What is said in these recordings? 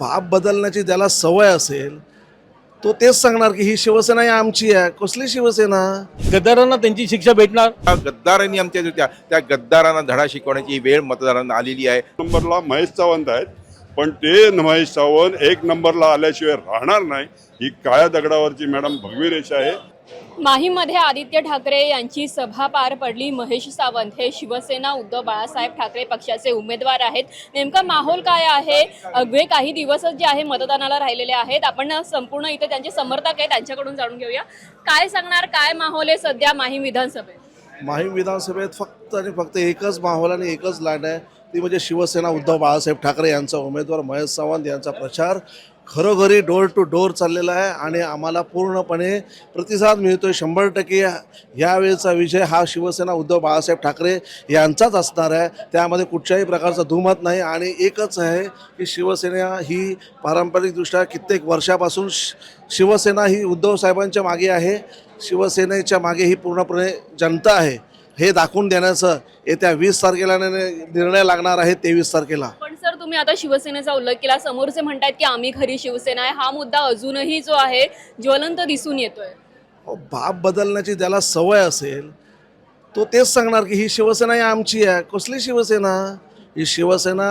बाप बदलण्याची ज्याला सवय असेल तो तेच सांगणार की ही शिवसेना ही आमची आहे. कसली शिवसेना? गद्दारांना त्यांची शिक्षा भेटणार? त्या गद्दारांनी आमच्या ज्या त्या गद्दारांना धडा शिकवण्याची वेळ मतदारांना आलेली आहे. नंबरला महेश सावंत आहेत पण ते महेश सावंत एक नंबरला आल्याशिवाय राहणार नाही. ही काळ्या दगडावरची मॅडम भगवी रेषा आहे. माहीमध्ये आदित्य ठाकरे यांची सभा पार पडली. महेश सावंत हे शिवसेना उद्धव बाळासाहेब ठाकरे पक्षाचे उमेदवार आहेत. नेमका माहोल काय आहे? अगदी काही दिवसच जे आहे मतदानाला राहिलेले आहेत. आपण संपूर्ण इथे त्यांचे समर्थक आहे त्यांच्याकडून जाणून घेऊया. काय सांगणार काय माहोल आहे सध्या माहीम विधानसभेत? माहीम विधानसभेत फक्त आणि फक्त एकच माहोल आणि एकच लाट आहे. ती म्हणजे शिवसेना उद्धव बाळासाहेब ठाकरे यांचा उमेदवार महेश सावंत यांचा प्रचार. खरोखरी डोर टू डोर चाललेला आहे आणि आम्हाला पूर्णपणे प्रतिसाद मिळतो आहे शंभर टक्के. यावेळेचा विजय हा शिवसेना उद्धव बाळासाहेब ठाकरे यांचाच असणार आहे. त्यामध्ये कुठच्याही प्रकारचा दुमत नाही आणि एकच आहे की शिवसेना ही पारंपरिकदृष्ट्या कित्येक वर्षापासून शिवसेना ही उद्धव साहेबांच्या मागे आहे. शिवसेनेच्या मागे ही पूर्णपणे जनता आहे. हे दाखवून देण्याचं येत्या वीस तारखेला निर्णय लागणार आहे तेवीस तारखेला. तुम्ही आता शिवसेनेचा उल्लेख केला समोरचे म्हणतात की आम्ही खरी शिवसेना आहे. हा मुद्दा अजूनही जो आहे ज्वलंत दिसून येतोय. अहो, बाप बदलण्याची ज्याला सवय असेल तो तेच सांगणार की ही शिवसेना ही आमची आहे. कसली शिवसेना? ही शिवसेना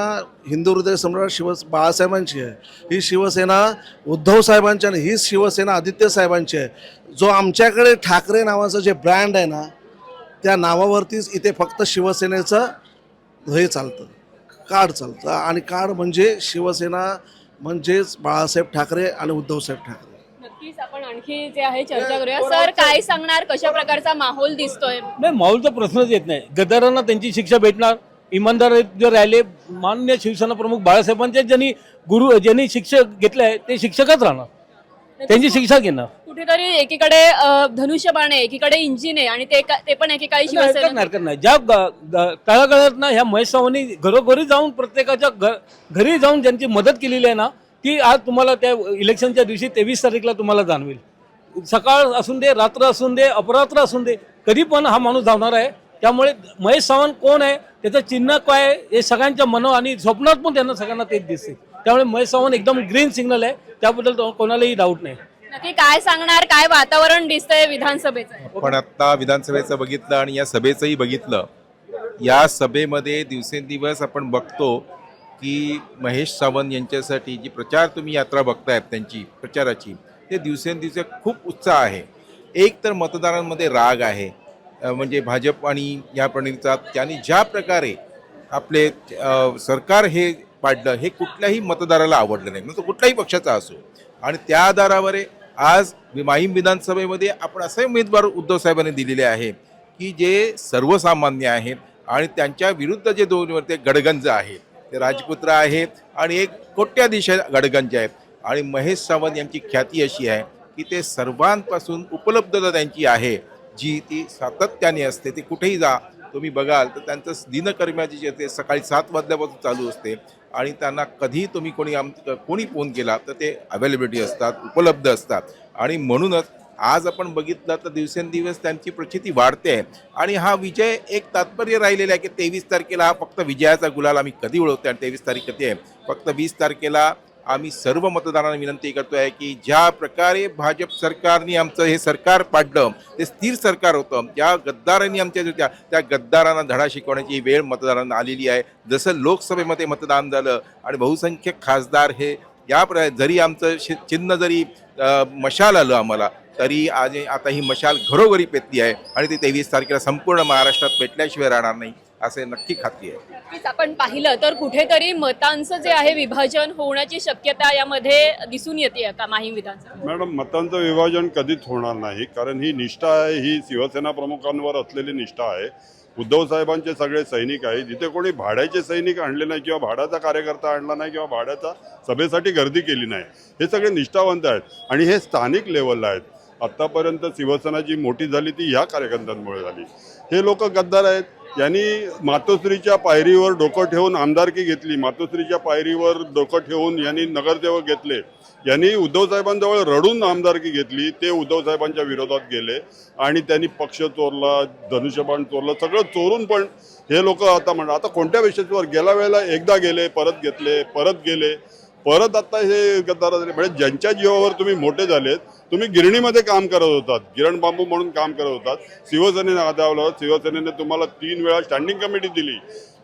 हिंदू हृदय सम्राट शिव बाळासाहेबांची आहे. ही शिवसेना उद्धव साहेबांची आणि ही शिवसेना आदित्य साहेबांची आहे. जो आमच्याकडे ठाकरे नावाचं जे ब्रँड आहे ना त्या नावावरतीच इथे फक्त शिवसेनेचं हे चालतं. कार्ड चालतं. आणि कार्ड म्हणजे शिवसेना म्हणजेच बाळासाहेब ठाकरे आणि उद्धवसाहेब ठाकरे. नक्कीच आपण आणखी जे आहे चर्चा करूया. सर काय सांगणार? कशा प्रकारचा माहोल दिसतोय? नाही माहोलचा प्रश्नच येत नाही. गद्दारांना त्यांची शिक्षा भेटणार. इमानदार जर राहिले मान्य शिवसेना प्रमुख बाळासाहेबांचे ज्यांनी गुरु ज्यांनी शिक्षक घेतले आहे ते शिक्षकच राहणार. त्यांची शिक्षा घेणार. कुठेतरी एकीकडे धनुष्यबाण आहे एकीकडे इंजिन आहे आणि ते ते पण एकेकाळी शिवसेना हरकत नाही ज्या तळागाळात ना ह्या महेश सावंतनी घरोघरी जाऊन प्रत्येकाच्या घ- घरी जाऊन ज्यांची मदत केलेली आहे ना ती आज तुम्हाला त्या इलेक्शनच्या दिवशी तेवीस तारीखला तुम्हाला जाणवेल. सकाळ असून दे रात्र असून दे अपरात्र असून दे कधी पण हा माणूस धावणार आहे. त्यामुळे महेश सावंत कोण आहे त्याचं चिन्ह काय आहे हे सगळ्यांच्या मनो आणि स्वप्नात पण त्यांना सगळ्यांना तेच दिसते. त्यामुळे महेश सावंत एकदम ग्रीन सिग्नल आहे त्याबद्दल तो- कोणालाही डाऊट नाही. नक्की काय सांगणार काय वातावरण दिसतंय विधानसभेचं? पण आता विधानसभेचं बघितलं आणि या सभेचंही बघितलं या सभेमध्ये दिवसेंदिवस आपण बघतो की महेश सावंत यांच्यासाठी जी प्रचार तुम्ही यात्रा बघतायत त्यांची प्रचाराची ते दिवसेंदिवस खूप उत्साह आहे. एक तर मतदारांमध्ये राग आहे. म्हणजे भाजप आणि या प्रणितीचा त्यांनी ज्या प्रकारे आपले सरकार हे पाडलं हे कुठल्याही मतदाराला आवडलं नाही. मग तो कुठल्याही पक्षाचा असो. आणि त्या आधारावर आज माहीम विधानसभेमध्ये आपण असे उमेदवार उद्धव साहेबांनी दिलेले आहे की जे सर्वसामान्य आहेत आणि त्यांच्या विरुद्ध जे दोन वरते गडगंज आहेत ते राजपुत्र आहेत आणि एक कोट्याधीश गडगंज आहेत. आणि महेश सावंत यांची ख्याती अशी आहे की ते सर्वांपासून उपलब्धता त्यांची आहे. जी ती सातत्याने असते ती कुठेही जा तुम्ही बघाल तर त्यांचं दिनकर्म्याची जे ते सकाळी सात वाजल्यापासून चालू असते. आणि त्यांना कधी तुम्ही कोणी आम कोणी फोन केला तर ते अवेलेबिलिटी असतात उपलब्ध असतात. आणि म्हणूनच आज आपण बघितलं तर दिवसेंदिवस त्यांची प्रचिती वाढते. आहे आणि हा विजय एक तात्पर्य राहिलेला आहे की तेवीस तारखेला हा फक्त विजयाचा गुलाल आम्ही कधी उडवतो आणि तेवीस तारीख कधी आहे? फक्त वीस तारखेला आम्ही सर्व मतदारांना विनंती करतो आहे की ज्या प्रकारे भाजप सरकारने आमचं हे सरकार पाडलं ते स्थिर सरकार होतं ज्या गद्दारांनी आमच्या ज्या त्या गद्दारांना धडा शिकवण्याची वेळ मतदारांना आलेली आहे. जसं लोकसभेमध्ये मतदान झालं आणि बहुसंख्यक खासदार हे या प्र जरी आमचं शि चिन्ह जरी मशाल आलं आम्हाला तरी आज आता ही मशाल घरोघरी पेटली आहे आणि ती तेवीस तारखेला संपूर्ण महाराष्ट्रात पेटल्याशिवाय राहणार नाही. असे नक्की खात्री आहे. नक्कीच आपण पाहिलं तर कुठेतरी मतांचं जे आहे विभाजन होण्याची शक्यता यामध्ये दिसून येते का माहीम विधानसभा मॅडम मतांचं विभाजन कधीच होणार नाही कारण ही निष्ठा आहे ही शिवसेना प्रमुखांवर असलेली निष्ठा आहे. उद्धव साहेबांचे सगळे सैनिक आहेत जिथे कोणी भाड्याचे सैनिक आणले नाही किंवा भाड्याचा कार्यकर्ता आणला नाही किंवा भाड्याचा सभेसाठी गर्दी केली नाही हे सगळे निष्ठावंत आहेत. आणि हे स्थानिक लेवलला आहेत. आत्तापर्यंत शिवसेना जी मोठी झाली ती ह्या कार्यकर्त्यांमुळे झाली. हे लोक गद्दार आहेत यांनी मातोश्रीच्या पायरीवर डोकं ठेवून आमदारकी घेतली. मातोश्रीच्या पायरीवर डोकं ठेवून यांनी नगरसेवक घेतले. यांनी उद्धवसाहेबांजवळ रडून आमदारकी घेतली. ते उद्धवसाहेबांच्या विरोधात गेले आणि त्यांनी पक्ष चोरला धनुष्यबाण चोरलं सगळं चोरून पण हे लोक आता म्हण आता कोणत्या विषयावर गेल्या वेळेला एकदा गेले परत घेतले परत गेले. परत आता हे गद्दार झाले. म्हणजे ज्यांच्या जीवावर तुम्ही मोठे झालेत तुम्ही गिरणीमध्ये काम करत होतात. गिरण बांबू म्हणून काम करत होतात. शिवसेनेने आधावलं शिवसेनेने तुम्हाला तीन वेळा स्टँडिंग कमिटी दिली.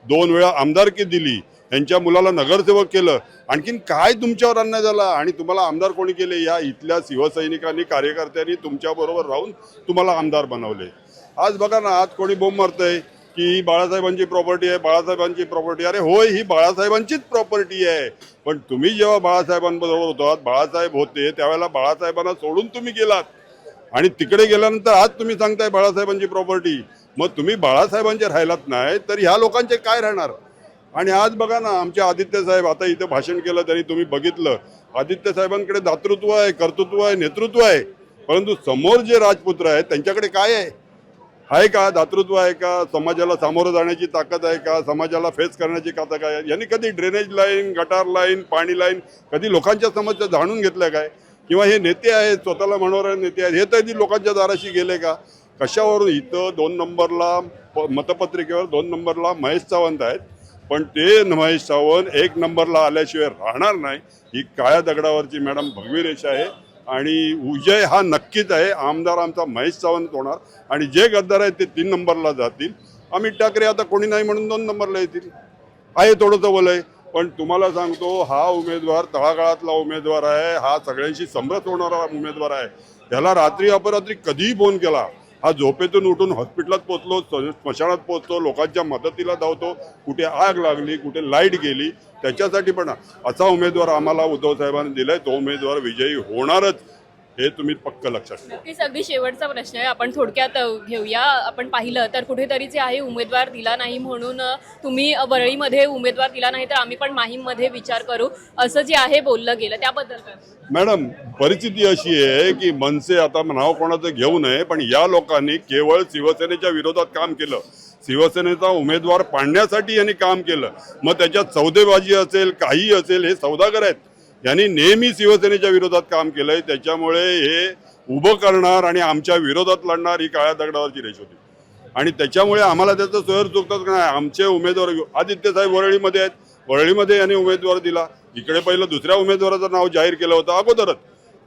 दोन वेळा आमदारकी दिली. यांच्या मुलाला नगरसेवक केलं. आणखीन काय तुमच्यावर अन्याय झाला? आणि तुम्हाला आमदार कोणी केले? या इथल्या शिवसैनिकांनी कार्यकर्त्यांनी तुमच्याबरोबर राहून तुम्हाला आमदार बनवले. आज बघा ना आज कोणी बोंब मारतंय? की बाळासाहेबांची प्रॉपर्टी आहे बाळासाहेबांची प्रॉपर्टी अरे होय ही बाळासाहेबांचीच प्रॉपर्टी आहे. पण तुम्ही जेव्हा बाळासाहेबांबरोबर होतात बाळासाहेब होते त्यावेळेला बाळासाहेबांना सोडून तुम्ही गेलात. आणि तिकडे गेल्यानंतर आज तुम्ही सांगताय बाळासाहेबांची प्रॉपर्टी मग तुम्ही बाळासाहेबांचे राहिलात नाही तर ह्या लोकांचे काय राहणार? आणि आज बघा ना आमचे आदित्य साहेब आता इथे भाषण केलं तरी तुम्ही बघितलं. आदित्य साहेबांकडे दातृत्व आहे कर्तृत्व आहे नेतृत्व आहे. परंतु समोर जे राजपुत्र आहेत त्यांच्याकडे काय आहे? आहे का? दातृत्व आहे का? समाजाला सामोरं जाण्याची ताकद आहे का? समाजाला फेस करण्याची ताकद आहे यांनी कधी ड्रेनेज लाईन गटार लाईन पाणी लाईन कधी लोकांच्या समस्या जाणून घेतल्या काय? किंवा हे नेते आहेत स्वतःला म्हणणारे नेते आहेत हे तरी लोकांच्या दाराशी गेले का? कशावरून? इथं दोन नंबरला प- मतपत्रिकेवर दोन नंबरला महेश सावंत आहेत. पण ते महेश सावंत एक नंबरला आल्याशिवाय राहणार नाही. ही काळ्या दगडावरची मॅडम भगवी रेषा आहे. आणि उजय हा नक्कीच आहे. आमदार आमचा महेश सावंत होणार. आणि जे गद्दार आहेत ते तीन नंबरला जातील. अमित ठाकरे आता कोणी नाही म्हणून दोन नंबरला येतील. आहे थोडंसं वलय. पण तुम्हाला सांगतो हा उमेदवार तळागाळातला उमेदवार आहे. हा सगळ्यांशी समरस होणारा उमेदवार आहे. त्याला रात्री अपरात्री कधीही फोन केला. हा झोपेतून उठून हॉस्पिटलात पोचलो स्मशानात पोचतो लोकांच्या मदतीला धावतो. कुठे आग लागली कुठे लाइट गेली त्याच्यासाठी पण असा उमेदवार आम्हाला उद्धव साहेबांनी दिलाय. तो उमेदवार विजयी होणारच. हे तुम्ही पक्क लक्षात ठेवा. नक्कीच अगदी शेवटचा प्रश्न आहे. आपण थोडक्यात घेऊया. आपण पाहिलं तर कुठेतरी जे आहे उमेदवार दिला नाही म्हणून तुम्ही वरळीमध्ये उमेदवार दिला नाही तर आम्ही पण माहीममध्ये विचार करू. असं जे आहे बोललं गेलं. त्याबद्दल मॅडम परिस्थिती अशी आहे की मनसे आता नाव कोणाचं घेऊ नये पण या लोकांनी केवळ शिवसेनेच्या विरोधात काम केलं. शिवसेनेचा उमेदवार पाडण्यासाठी यांनी काम केलं. मग त्याच्यात सौदेबाजी असेल काही असेल हे सौदागर आहेत. यांनी नेहमी शिवसेनेच्या विरोधात काम केलंय. त्याच्यामुळे हे उभं करणार आणि आमच्या विरोधात लढणार ही काळ्या दगडावरची रेष होती. आणि त्याच्यामुळे आम्हाला त्याचं सोयर चुकतात का नाही? आमचे उमेदवार आदित्य साहेब वरळीमध्ये आहेत. वरळीमध्ये यांनी उमेदवार दिला. इकडे पहिलं दुसऱ्या उमेदवाराचं नाव जाहीर केलं होतं अगोदरच.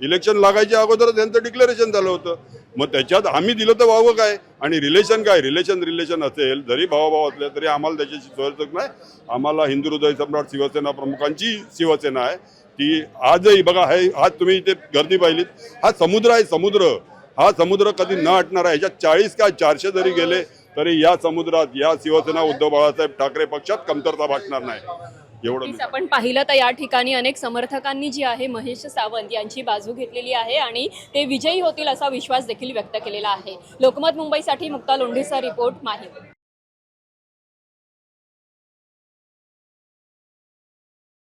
इलेक्शन लागायच्या अगोदरच त्यांचं डिक्लेरेशन झालं होतं. मग त्याच्यात आम्ही दिलं तर व्हावं काय? आणि रिलेशन काय? रिलेशन रिलेशन असेल जरी भावाभाव असले तरी आम्हाला त्याच्याशी सोयर नाही. आम्हाला हिंदू हृदय सम्राट शिवसेना प्रमुखांची शिवसेना आहे. ती आजही बघा हे आज तुम्ही इथे गर्दी पाहिलीत. हा समुद्र आहे समुद्र. हा समुद्र कधी न हटणार आहे. ह्याच्यात चाळीस काय चारशे जरी गेले तरी या समुद्रात या शिवसेना उद्धव बाळासाहेब ठाकरे पक्षात कमतरता भासणार नाही. एवढं आपण पाहिलं तर या ठिकाणी अनेक समर्थकांनी जी आहे महेश सावंत यांची बाजू घेतलेली आहे आणि ते विजयी होतील असा विश्वास देखील व्यक्त केलेला आहे. लोकमत मुंबईसाठी मुक्ता लोंढेचा रिपोर्ट माहीम.